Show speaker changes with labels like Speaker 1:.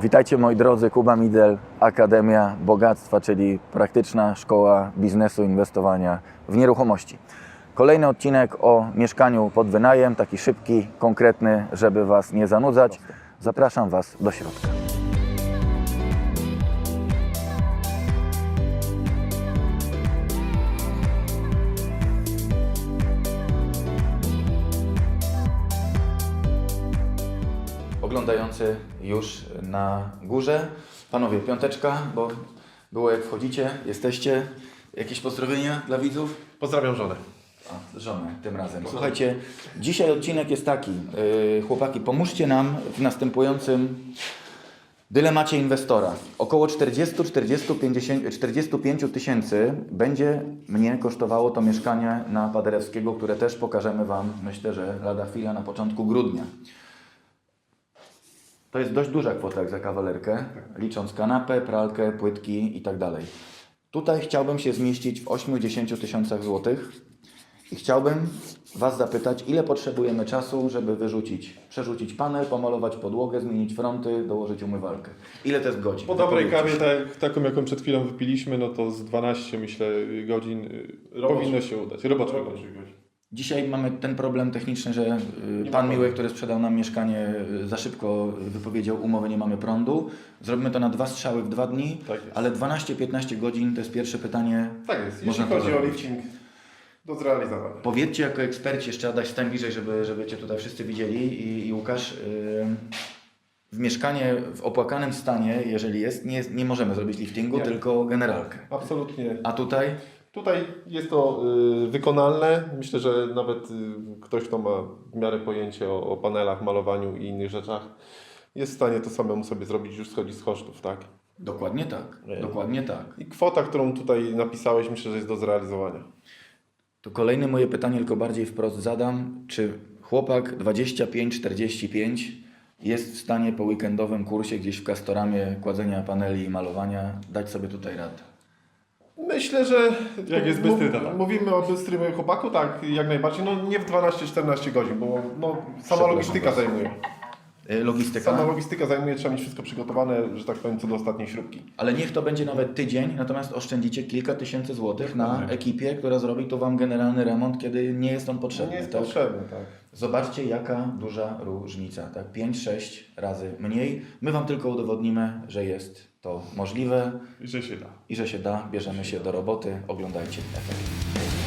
Speaker 1: Witajcie moi drodzy, Kuba Midel, Akademia Bogactwa, czyli praktyczna szkoła biznesu inwestowania w nieruchomości. Kolejny odcinek o mieszkaniu pod wynajem, taki szybki, konkretny, żeby Was nie zanudzać. Zapraszam Was do środka. Oglądający już na górze. Panowie, piąteczka, bo było jak wchodzicie, jesteście. Jakieś pozdrowienia dla widzów?
Speaker 2: Pozdrawiam żonę.
Speaker 1: A, żonę tym razem. Słuchajcie, dzisiaj odcinek jest taki. Yy, chłopaki, pomóżcie nam w następującym dylemacie inwestora. Około 40, 40 50, 45 tysięcy będzie mnie kosztowało to mieszkanie na Paderewskiego, które też pokażemy Wam, myślę, że lada chwila na początku grudnia. To jest dość duża kwota jak za kawalerkę, licząc kanapę, pralkę, płytki i tak dalej. Tutaj chciałbym się zmieścić w 8-10 tysiącach złotych i chciałbym Was zapytać, ile potrzebujemy czasu, żeby wyrzucić, przerzucić panel, pomalować podłogę, zmienić fronty, dołożyć umywalkę. Ile to jest godzin?
Speaker 2: Po dobrej kawie, tak, taką jaką przed chwilą wypiliśmy, no to z 12 myślę godzin y, powinno się udać. Roboczych godzin.
Speaker 1: Dzisiaj mamy ten problem techniczny, że y, pan. Miły, który sprzedał nam mieszkanie, y, za szybko wypowiedział umowę, nie mamy prądu. Zrobimy to na dwa strzały w dwa dni,
Speaker 2: Tak
Speaker 1: ale 12-15 godzin to jest pierwsze pytanie.
Speaker 3: Tak jest, jeśli chodzi o lifting do zrealizowania.
Speaker 1: Powiedzcie jako eksperci, jeszcze Adaś stań bliżej, żeby, żeby Cię tutaj wszyscy widzieli i, i Łukasz. Yy, w mieszkanie w opłakanym stanie, jeżeli jest, nie, nie możemy zrobić liftingu,
Speaker 3: Nie.
Speaker 1: tylko generalkę.
Speaker 2: Absolutnie.
Speaker 1: A tutaj
Speaker 2: Tutaj jest to y, wykonalne. Myślę, że nawet y, ktoś, kto ma w miarę pojęcie o, o panelach, malowaniu i innych rzeczach, jest w stanie to samemu sobie zrobić, już schodzi z kosztów, tak?
Speaker 1: dokładnie tak.
Speaker 2: Nie.
Speaker 1: Dokładnie tak.
Speaker 2: I kwota, którą tutaj napisałeś, myślę, że jest do zrealizowania.
Speaker 1: To kolejne moje pytanie, tylko bardziej wprost zadam. Czy chłopak 25-45 jest w stanie po weekendowym kursie gdzieś w Castoramie kładzenia paneli i malowania dać sobie tutaj radę?
Speaker 2: Myślę, że
Speaker 3: Jak jest
Speaker 2: mów-
Speaker 3: bystry, to tak.
Speaker 2: Mówimy o bystrym chłopaku, tak, jak najbardziej. No nie w 12-14 godzin, bo no, sama logistyka zajmuje.
Speaker 1: Yy, Logistyka.
Speaker 2: Sama logistyka zajmuje, trzeba mieć wszystko przygotowane, że tak powiem, co do ostatniej śrubki.
Speaker 1: Ale niech to będzie nawet tydzień, natomiast oszczędzicie kilka tysięcy złotych na
Speaker 2: Tak.
Speaker 1: ekipie, która zrobi tu Wam generalny remont, kiedy nie jest on
Speaker 2: To
Speaker 1: potrzebny.
Speaker 2: nie jest
Speaker 1: tak?
Speaker 2: potrzebne, tak.
Speaker 1: Zobaczcie, jaka duża różnica. Tak? 5-6 razy mniej. My Wam tylko udowodnimy, że jest to możliwe
Speaker 3: I że się da.
Speaker 1: i że się da. Bierzemy się do roboty. Oglądajcie efekt.